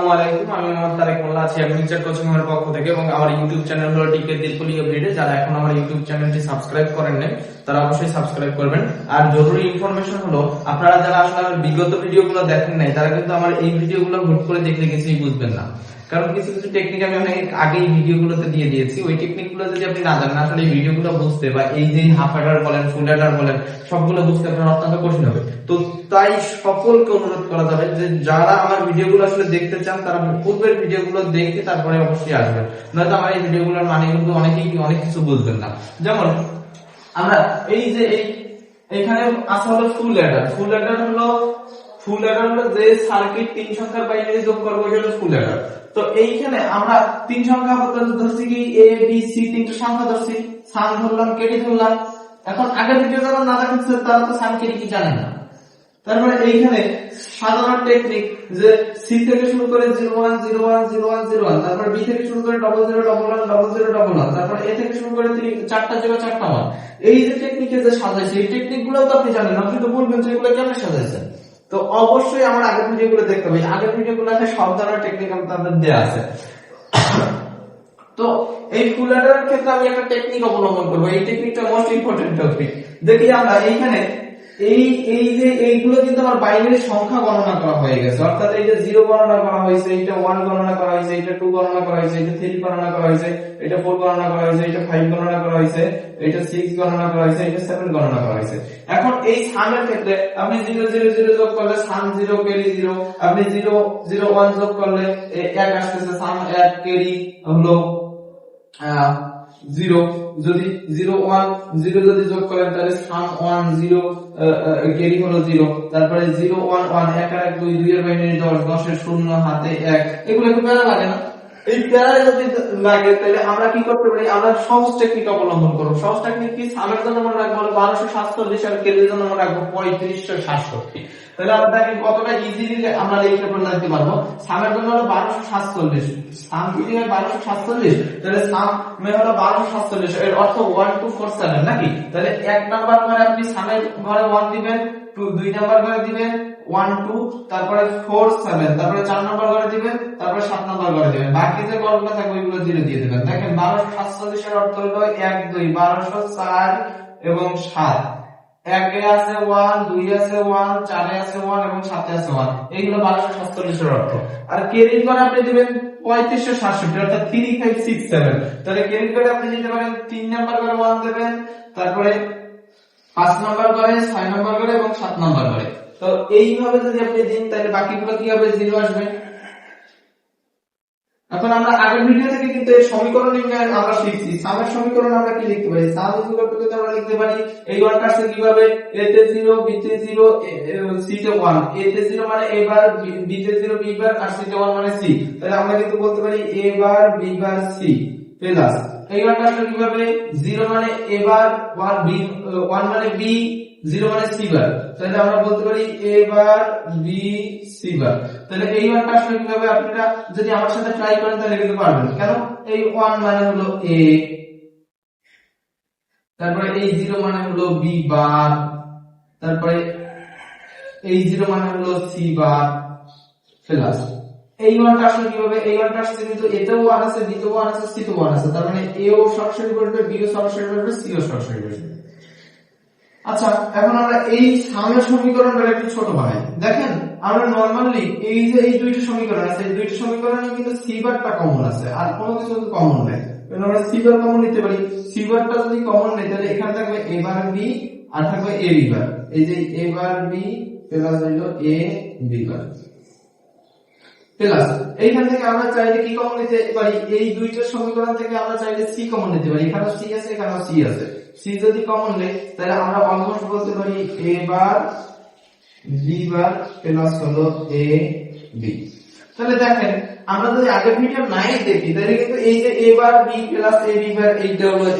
আমার YouTube channel update যারা এখন আমার ইউটিউব সাবস্ক্রাইব করেন নাই, তারা অবশ্যই সাবস্ক্রাইব করবেন। আর জরুরি ইনফরমেশন হলো, আপনারা যারা আসলে বিগত ভিডিওগুলো দেখেন নাই, তারা কিন্তু আমার এই ভিডিওগুলো হুট করে দেখলে কিছুই বুঝবেন না। কারণ কিছু কিছু টেকনিক আমি অনেক আগেই ভিডিওগুলোতে দিয়ে দিয়েছি। ওই টেকনিকগুলো যদি আপনি না জানেন, আসলে এই ভিডিওগুলো বুঝতে বা এই যে হাফ অ্যাডার বলেন ফুল অ্যাডার বলেন, সবগুলো বুঝতে আপনার অত্যন্ত কঠিন হবে। তো তাই সকলকে অনুরোধ করা যাবে যে যারা আমার ভিডিওগুলো আসলে দেখতে চান, তারা পূর্বের ভিডিওগুলো দেখে তারপরে অবশ্যই আসবেন। নয়তো আমার এই ভিডিওগুলোর মানে কিন্তু অনেকেই অনেক কিছু বুঝবেন না। যেমন আমরা এই যে এই এখানে আসা হলো ফুল অ্যাডার ফুল অ্যাডার হলো ফুল অ্যাডার যে সার্কিট তিন সংখ্যার বাইনারি যোগ করব এটা হলো ফুল অ্যাডার তো এইখানে আমরা তিন সংখ্যা পর্যন্ত ধরছি কি? এ বি সি তিনটা সংখ্যা ধরছি। সান ধরলাম কেডি ধরলাম। এখন আগের ভিডিও যারা না দেখেছে তারা তো সান কেডি কি জানে না। তারপরে এইখানে সাধারণ টেকনিক যে সি থেকে শুরু করে zero one zero one zero one zero one তারপর বি থেকে শুরু করে double zero double one double zero double one তারপর এ থেকে শুরু করে তিন- চারটা জিরো চারটা ওয়ান এই যে টেকনিকে যে সাজাইছে, এই টেকনিকগুলো তো আপনি জানেন, আপনি তো বলবেন যে এগুলো কেমন সাজাইছেন? তো অবশ্যই আমার আগের ভিডিও গুলো দেখতে হবে। আগের ভিডিও গুলোতে সব ধরনের টেকনিক্যাল তাদের দেওয়া আছে। তো এই ফুলাটার ক্ষেত্রে আমি একটা টেকনিক অবলম্বন করব। এই টেকনিকটা মোস্ট ইম্পর্টেন্ট টপিক দেখি আমরা এইখানে এই এই যে, এইগুলো কিন্তু আমার বাইনারি সংখ্যা গণনা করা হয়ে গেছে। অর্থাৎ এই যে জিরো গণনা করা হয়েছে এটা ওয়ান গণনা করা হয়েছে এটা টু গণনা করা হয়েছে এটা থ্রি গণনা করা হয়েছে এটা ফোর গণনা করা হয়েছে এটা ফাইভ গণনা করা হয়েছে এটা সিক্স গণনা করা হয়েছে এটা সেভেন গণনা করা হয়েছে। এখন এই সামের ক্ষেত্রে আপনি জিরো জিরো জিরো যোগ করলে সাম জিরো, কেরি জিরো, আপনি জিরো জিরো, ওয়ান যোগ করলে এক আসতেছে, সাম এক, কেরি হলো জিরো, যদি জিরো ওয়ান, জিরো যদি যোগ করেন, তাহলে সাম ওয়ান জিরো গেরি হলো জিরো। তারপরে জিরো ওয়ান ওয়ান, এক আর এক দুই দুই এর বাইনারি দশ দশের শূন্য, হাতে এক। এগুলো একটু প্যারা লাগে না? এই প্যারা যদি লাগে, তাহলে আমরা কি করতে পারি? আমরা সহজ টেকনিক অবলম্বন করব। সহজ টেকনিক কি? সামের জন্য মনে রাখব বারোশো সাতচল্লিশ আর কেরির জন্য মনে রাখব পঁয়ত্রিশশো সাতষট্টি। তাহলে আমরা দেখেন কতটা ইজিলি আমরা লিখতে পারলে লিখতে পারব? সামের জন্য হলো বারোশো সাতচল্লিশ। সাম যদি হয়? বারোশো সাতচল্লিশ। তাহলে সাম হলো বারোশো সাতচল্লিশ। এর অর্থ ওয়ান টু ফোর সেভেন নাকি? তাহলে এক নাম্বার ঘরে আপনি সামের ঘরে ওয়ান দিবেন টু দুই নাম্বার ঘরে দিবেন ওয়ান টু তারপরে ফোর সেভেন তারপরে চার নম্বর তারপরে সাত নম্বর এক আছে ওয়ান চারে আছে ওয়ান এবং আছে ওয়ান বারোশো সাতচল্লিশের অর্থ। আর ক্রেডিট করে আপনি দিবেন পঁয়ত্রিশশো থ্রি সিক্স সেভেন তাহলে ক্রেডিট করে আপনি পারেন, তিন নাম্বার করে ওয়ান দেবেন, তারপরে পাঁচ নাম্বার করে ছয় নাম্বার করে এবং সাত নাম্বার করে তো এইভাবে যদি আপনি দিন, তাহলে বাকিগুলো কি হবে জিরো আসবে? এখন আমরা আগের ভিডিও থেকে কিন্তু এই সমীকরণ আমরা শিখছি। সামের সমীকরণ আমরা কি লিখতে পারি? সাম ইজ ইকুয়াল টু আমরা লিখতে পারি, এই ওয়ানটা আসলে কীভাবে? A তে 0 b তে 0 c তে 1 a তে 0 মানে a বার, b তে 0 b বার, আর c তে 1 মানে c তাহলে আমরা কিন্তু বলতে পারি a bar, b bar, c plus ওয়ানটা আসলে কীভাবে 0 মানে a বার 1 b 1 মানে b জিরো মানে সি বার তাহলে আমরা বলতে পারি A bar B C bar তাহলে এই ওয়ানটা আসলে কীভাবে আপনারা যদি আমার সাথে ট্রাই করেন, তাহলে কিন্তু পারবেন। কেন? এই ওয়ান মানে হলো এ তারপরে এই জিরো মানে হলো বি বার তারপরে এই জিরো মানে হলো সি বার প্লাস এই ওয়ানটা আসলে কীভাবে, এই ওয়ানটা আসছে কিন্তু এতেও ওয়ান আছে বিতেও ওয়ান আছে সিতেও ওয়ান আছে। তার মানে এও সরাসরি বসবে বিও সরাসরি বসবে সিও সরাসরি বসবে আচ্ছা এখন আমরা এই সামের সমীকরণটা একটু ছোট বানাই। দেখেন, আমরা নরমালি এই যে এই দুইটা সমীকরণ আছে, এই দুইটা সমীকরণে কিন্তু সি বারটা কমন আছে, আর কোনো কিছু কমন নেই। তাহলে আমরা সি বার কমন নিতে পারি। সি বারটা যদি কমন নেই, তাহলে এখানে থাকবে এ বার বি আর থাকবে এ বি বার এই যে এ বার বি প্লাস হইল এ বি বার প্লাস এইখান থেকে আমরা চাইলে কি কমন নিতে পারি? এই দুইটা সমীকরণ থেকে আমরা চাইলে সি কমন নিতে পারি। এখানে সি আছে, এখানেও সি আছে। সি যদি কমন নেই, তাহলে আমরা অলমোস্ট বলতে পারি A bar B bar plus হলো এ বি তাহলে দেখেন, আমরা যদি আগের ভিডিও নাই দেখি, তাহলে কিন্তু এই যে A bar B plus A B bar এইটা হলো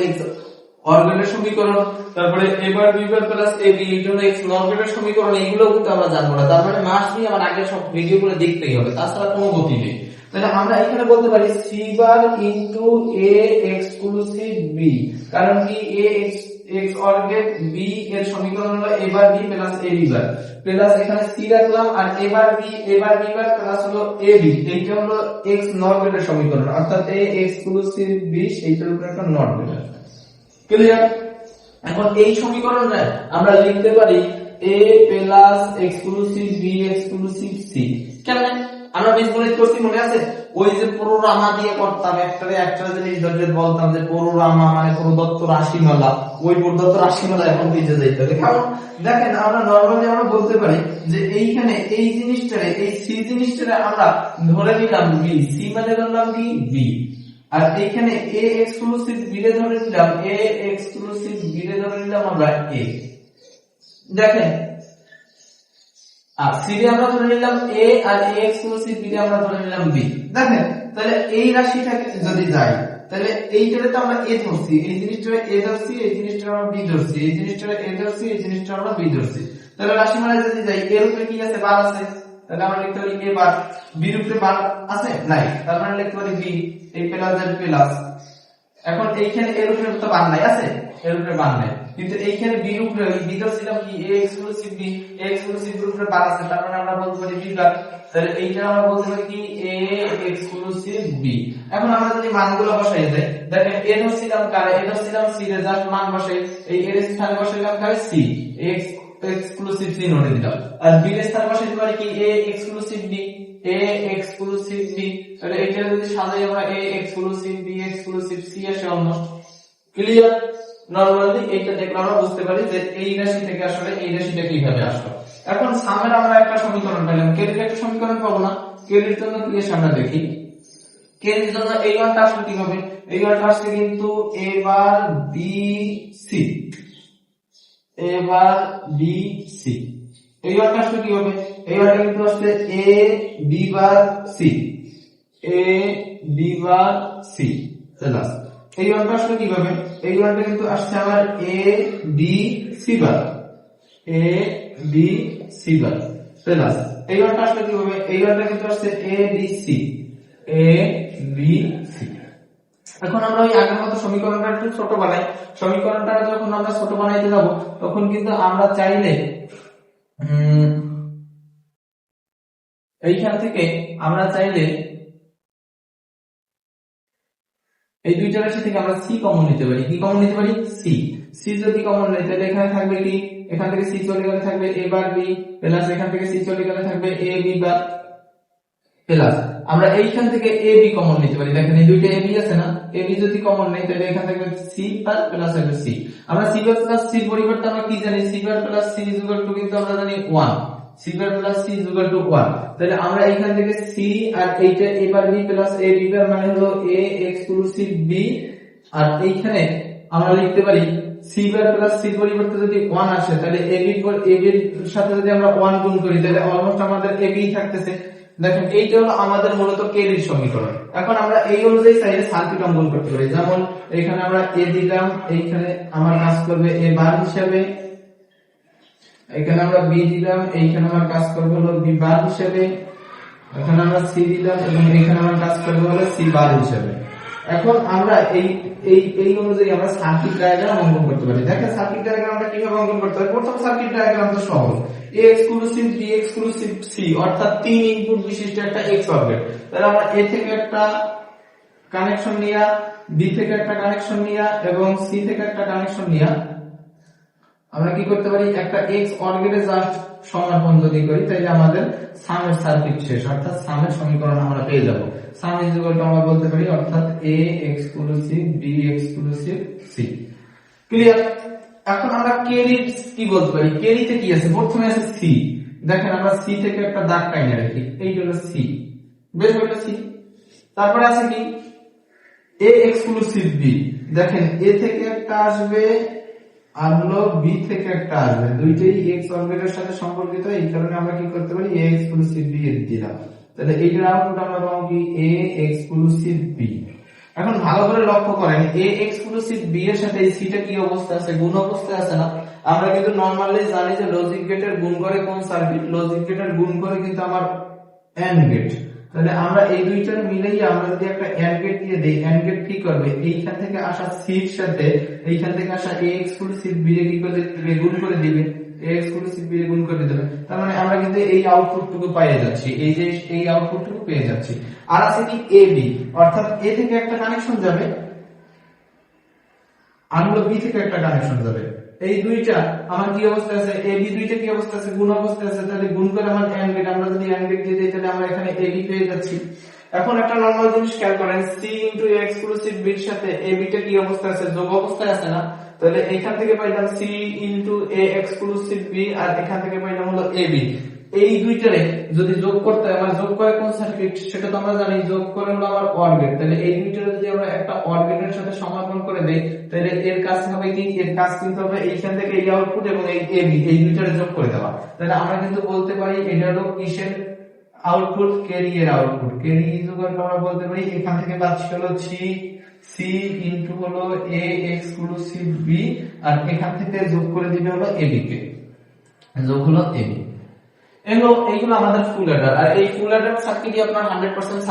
অর্গানের সমীকরণ, তারপরে A bar B bar plus A B এইটা হলো এক্স লগারিদমের সমীকরণ এগুলো কিন্তু আমরা জানব না। তার মানে মাস দিয়ে আমার আগের সব ভিডিওগুলো দেখতেই হবে, তাছাড়া কোনো গতি নেই। তাহলে আমরা এখানে বলতে পারি C bar into A exclusive B কারণ কি A X X or gate B এর সমীকরণ হলো A bar B plus A B bar plus এখানে সি রাখলাম, আর A bar B A bar B bar plus হলো এ বি এইটা হলো এক্স নট গেটের সমীকরণ। অর্থাৎ এ এক্সক্লুসিভ বি এইটার উপরে একটা নট গেট ক্লিয়ার এখন এই সমীকরণটা আমরা লিখতে পারি a plus exclusive B exclusive C কেমন? আমরা বীজগণিত করছি, মনে আছে? ওই যে পুরোরামা দিয়ে করতাম একটা একটা জিনিস ধরে বলতাম যে পুরোরামা মানে প্রদত্ত রাশিমালা ওই প্রদত্ত রাশিমালা এখন বুঝে যাইতে হবে কারণ দেখেন, আমরা নরমালি আমরা বলতে পারি যে এইখানে এই জিনিসটারে, এই সি জিনিসটারে আমরা ধরে নিলাম বি সি মানে ধরলাম কি? বি আর এখানে এ এক্সক্লুসিভ বি রে ধরে নিলাম এ এক্সক্লুসিভ বি রে ধরে নিলাম আমরা এ দেখেন, আর সি আমরা ধরে নিলাম এ আর এ এক্সক্লুসিভ বি রে আমরা ধরে নিলাম বি দেখেন, তাহলে এই রাশিটাকে যদি যাই, তাহলে এইটারে তো আমরা এ ধরছি, এই জিনিসটা এ ধরছি, এই জিনিসটা আমরা বি ধরছি, এই জিনিসটা এ ধরছি, এই জিনিসটা আমরা বি ধরছি। তাহলে রাশি মানে যদি যাই, এর উপরে কি আছে? বার আছে। তাহলে আমরা লিখতে পারি এ বার এর বার আছে? নাই। তার মানে লিখতে পারি বি প্লাস এর প্লাস এখন এইখানে এর তো বার নাই, আছে? এর বার নাই। কিন্তু এইখানে বি এর ধরছিলাম কি? A exclusive B A exclusive এর বার আছে। তার মানে আমরা বলতে পারি বি বার তাহলে এইটা আমরা বলতে পারি কি? এ এক্সক্লুসিভ বি এখন আমরা যদি মানগুলো বসাই দেই, দেখেন এ ধরছিলাম কারে? সি রে মান বসাই। এই এর স্থানে বসাইলাম কারে? সি এক্স এক্সক্লুসিভ সি নোটে দিলাম। আর বি এর স্থানে বসাইতে পারি কি? A exclusive B A exclusive B তাহলে এটা যদি সাজাই আমরা A exclusive B exclusive C আসে অলমোস্ট ক্লিয়ার নরমালি এইটা দেখলে আমরা বুঝতে পারি যে এই রাশি থেকে আসলে এই রাশিটা কীভাবে আসলো। এখন সামের আমরা একটা সমীকরণ পেলাম। কেরির একটা সমীকরণ পাবো না। কেরির জন্য কি আমরা দেখি। কেরির জন্য এই মানটা আসলে কি হবে এই মানটা আসলে কিন্তু এবার বি সি এবার বি সি এই আসলে কি হবে? এই মানটা কিন্তু আসলে A B bar C A B bar C plus এই মানটা আসলে কীভাবে এই মানটা কিন্তু আসছে আমার A B. C bar A B. C bar plus এই মানটা আসলে কীভাবে এই মানটা কিন্তু আসছে A B C A B এখন আমরা ওই আগের মতো সমীকরণটা একটু ছোট বানাই। সমীকরণটা যখন আমরা ছোট বানাইতে যাব, তখন কিন্তু আমরা চাইলে এইখান থেকে আমরা চাইলে এই দুইটা রাশি থেকে আমরা সি কমন নিতে পারি। কি কমন নিতে পারি? সি সি যদি কমন নেই, তাহলে এখানে থাকবে কি? এখান থেকে সি চলে গেলে থাকবে এ বার বি প্লাস এখান থেকে সি চলে গেলে থাকবে এ বি বার প্লাস আমরা এইখান থেকে এ বি কমন নিতে পারি। দেখেন, এই দুইটা এ বি আছে না? এ বি যদি কমন নেই, তাহলে এখান থেকে সি বার প্লাস হবে সি আমরা সি বার প্লাস সি পরিবর্তে আমরা কি জানি? C bar plus C is equal to কিন্তু আমরা জানি 1 C bar plus C is equal to 1 তাহলে আমরা এইখান থেকে সি আর এইটা A bar B plus A B bar মানে হলো এ এক্সক্লুসিভ বি আর এইখানে আমরা লিখতে পারি সি বার প্লাস সি পরিবর্তে যদি 1 আসে, তাহলে এ বি এ বির সাথে যদি আমরা 1 গুণ করি, তাহলে অলমোস্ট আমাদের এ বি থাকতেছে। দেখেন, এইটা হলো আমাদের মূলত কেরির সমীকরণ। এখন আমরা এই অনুযায়ী চাইলে সার্কিট অঙ্কন করতে পারি। যেমন এখানে আমরা এ দিলাম, এইখানে আমার কাজ করবে এ বার হিসাবে। এখানে আমরা বি দিলাম, এইখানে আমার কাজ করবে হলো বি বার হিসাবে। এখানে আমরা সি দিলাম এবং এখানে আমার কাজ করবে হলো সি বার হিসাবে। এখন আমরা এই এই এই অনুযায়ী আমরা সার্কিট ডায়াগ্রাম অঙ্কন করতে পারি। দেখেন সার্কিট ডায়াগ্রাম আমরা কীভাবে অঙ্কন করতে পারি? প্রথম সার্কিট ডায়াগ্রাম তো সহজ। A exclusive B exclusive C অর্থাৎ তিন ইনপুট বিশিষ্ট একটা এক্স অরবিট তাহলে আমরা এ থেকে একটা কানেকশন নিয়া বি থেকে একটা কানেকশন নিয়া এবং সি থেকে একটা কানেকশন নিয়া, আমরা কি করতে পারি? একটা এক্স অর্গেটে জাস্ট সমাপন যদি করি, তাহলে আমাদের সামের সার্কিট শেষ। অর্থাৎ সামের সমীকরণ আমরা পেয়ে যাব। সাম ইজ ইকুয়াল টু আমরা বলতে পারি, অর্থাৎ A exclusive B exclusive C clear এখন আমরা কেরি কি বলতে পারি? কেরিতে কি আছে? প্রথমে আছে সি। দেখেন আমরা সি থেকে একটা দাগ টাইনে রাখি। এইটা হলো সি। বেশ হলো সি তারপরে আছে কি? A exclusive B. দেখেন, এ থেকে একটা আসবে আর হলো বি থেকে একটা আসবে। দুইটাই এক্স অরবিটের সাথে সম্পর্কিত। এই কারণে আমরা কি করতে পারি? এ এক্সক্লুসিভ বি এর দিলাম। তাহলে এইটার আউটপুট আমরা পাবো কি? A exclusive B. এখন ভালো করে লক্ষ্য করেন এ এক্সক্লুসিভ বি এর সাথে এই সিটা কি অবস্থা আছে? গুণ অবস্থায় আছে না? আমরা কিন্তু নরমালি জানি যে লজিক গেটের গুণ করে কোন সার্কিট লজিক গেটের গুণ করে কিন্তু আমার এন্ড গেট তাহলে আমরা এই দুইটার মিলেই আমরা যদি একটা এন্ড গেট দিয়ে দেই এন্ড গেট কি করবে? এইখান থেকে আসা সির সাথে, এইখান থেকে আসা এ এক্সক্লুসিভ বি এর কি করে গুণ করে দিবে। এ এক্সক্লুসিভ বি এর গুণ করে দেবে তার মানে আমরা কিন্তু এই আউটপুটটুকু পেয়ে যাচ্ছি, এই যে এই আউটপুটটুকু পেয়ে যাচ্ছি। আর আছে কি এ বি অর্থাৎ এ থেকে একটা কানেকশন যাবে আনলো বি থেকে একটা কানেকশন যাবে। এই দুইটা, আমার কি অবস্থা আছে? এ বি দুইটা কি অবস্থা আছে? গুণ অবস্থা আছে, তাহলে গুণ করে আমার গেট আমরা যদি এন্ড গেট দিয়ে দিই, তাহলে আমরা এখানে এ বি পেয়ে যাচ্ছি। এখন একটা নরমাল জিনিস খেয়াল করেন সি ইনটু এক্সক্লুসিভ বির সাথে এ বিটা কি অবস্থা আছে? যোগ অবস্থায় আছে না? তাহলে এখান থেকে পাইলাম C into A exclusive B আর এখান থেকে পাইলাম হলো এ বি এই দুইটারে যদি যোগ করতে হয় আমার যোগ করে কোন সার্কিট সেটা তো আমরা জানি, যোগ করে হলো আমার অর গেট তাহলে এই দুইটারে যদি আমরা একটা অর গেটের সাথে সমাপন করে দেই, তাহলে এর কাজ হবে কি? এর কাজ কিন্তু হবে এইখান থেকে এই আউটপুট এবং এই এ বি এই দুইটারে যোগ করে দেওয়া। তাহলে আমরা কিন্তু বলতে পারি এটা হলো কিসের output carrier output carry equal আমরা বলতে পারি, এখান থেকে পাচ্ছি হলো সি সি ইনটু হলো এ এক্সক্লুসিভ বি আর এখান থেকে যোগ করে দিবে হলো বি কে যোগ হলো এবি এগুলো এইগুলো আমাদের ফুল অ্যাডার আর এই ফুল অ্যাডার সার্কিটই আপনার হান্ড্রেড পার্সেন্ট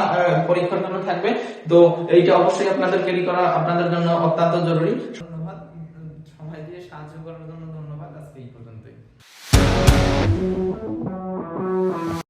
পরীক্ষার জন্য থাকবে। তো এইটা অবশ্যই আপনাদের ক্যারি করা, আপনাদের জন্য অত্যন্ত জরুরি।